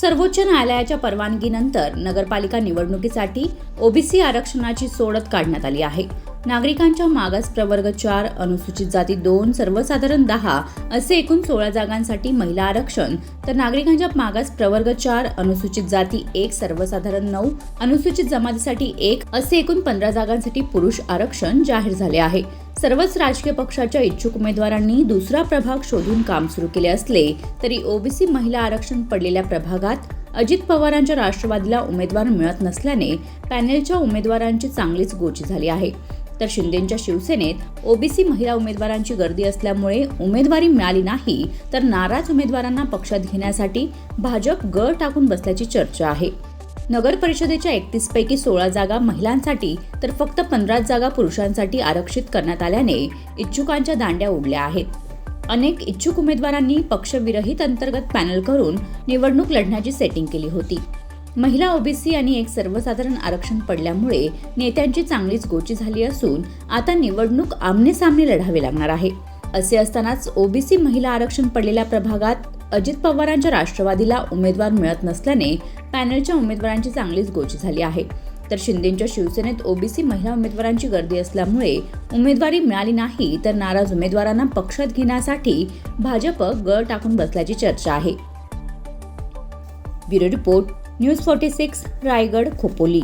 सर्वोच्च न्यायालयाच्या परवानगीनंतर नगरपालिका निवडणुकीसाठी ओबीसी आरक्षणाची सोडत काढण्यात आली आहे. नागरिकांच्या मागास प्रवर्ग चार अनुसूचित जाती दोन सर्वसाधारण दहा असे एकूण सोळा जागांसाठी महिला आरक्षण. तर नागरिकांच्या मागास प्रवर्ग चार अनुसूचित जाती एक सर्वसाधारण नऊ अनुसूचित जमातीसाठी एक असे एकूण पंधरा जागांसाठी पुरुष आरक्षण जाहीर झाले आहे. सर्वच राजकीय पक्षाच्या इच्छुक उमेदवारांनी दुसरा प्रभाग शोधून काम सुरू केले असले तरी ओबीसी महिला आरक्षण पडलेल्या प्रभागात अजित पवारांच्या राष्ट्रवादीला उमेदवार मिळत नसल्याने पॅनेलच्या उमेदवारांची चांगलीच गोची झाली आहे. तर शिंदेच्या शिवसेनेत ओबीसी महिला उमेदवारांची गर्दी असल्यामुळे उमेदवारी मिळाली नाही तर नाराज उमेदवारांना पक्षात घेण्यासाठी भाजप गळ टाकून बसल्याची चर्चा आहे. नगर परिषदेच्या एकतीस पैकी सोळा जागा महिलांसाठी तर फक्त पंधराच जागा पुरुषांसाठी आरक्षित करण्यात आल्याने इच्छुकांच्या दांड्या उडल्या आहेत. अनेक इच्छुक उमेदवारांनी पक्षविरहित अंतर्गत पॅनल करून निवडणूक लढण्याची सेटिंग केली होती. महिला ओबीसी आणि एक सर्वसाधारण आरक्षण पडल्यामुळे नेत्यांची चांगलीच गोची झाली असून आता निवडणूक आमने सामने लढावी लागणार आहे. असे असतानाच ओबीसी महिला आरक्षण पडलेल्या प्रभागात अजित पवारांच्या राष्ट्रवादीला उमेदवार मिळत नसल्याने पॅनलच्या उमेदवारांची चांगलीच गोची झाली आहे. तर शिंदेच्या शिवसेनेत ओबीसी महिला उमेदवारांची गर्दी असल्यामुळे उमेदवारी मिळाली नाही तर नाराज उमेदवारांना पक्षात घेण्यासाठी भाजप गळ टाकून बसल्याची चर्चा आहे. Bureau report. News forty six Raigad Khopoli.